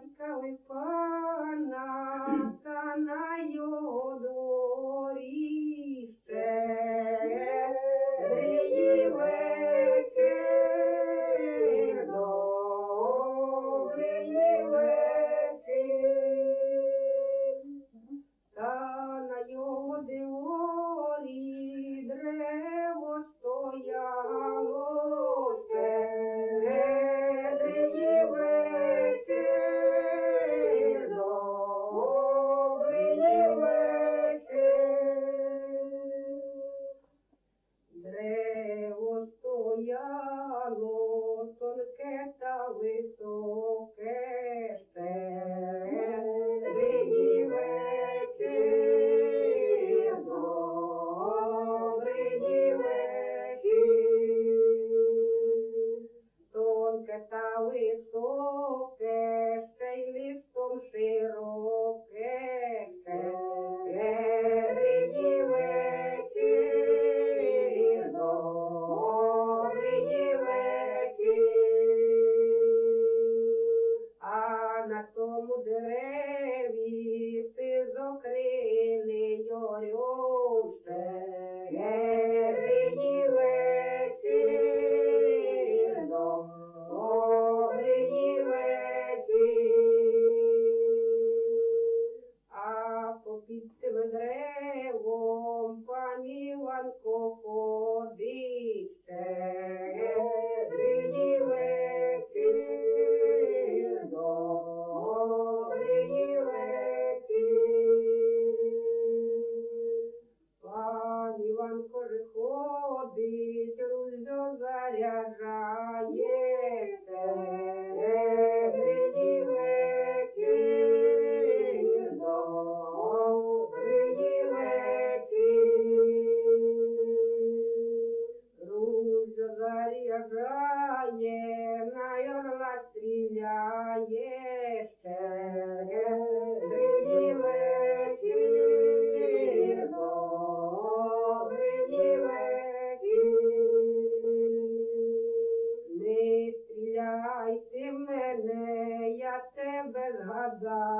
ikaw ay panatanayon. високе, ще й листом шире. banco Марія грає, на йорла стріляє, ще вечір, добрий. Не стріляй ти мене, я тебе згадаю.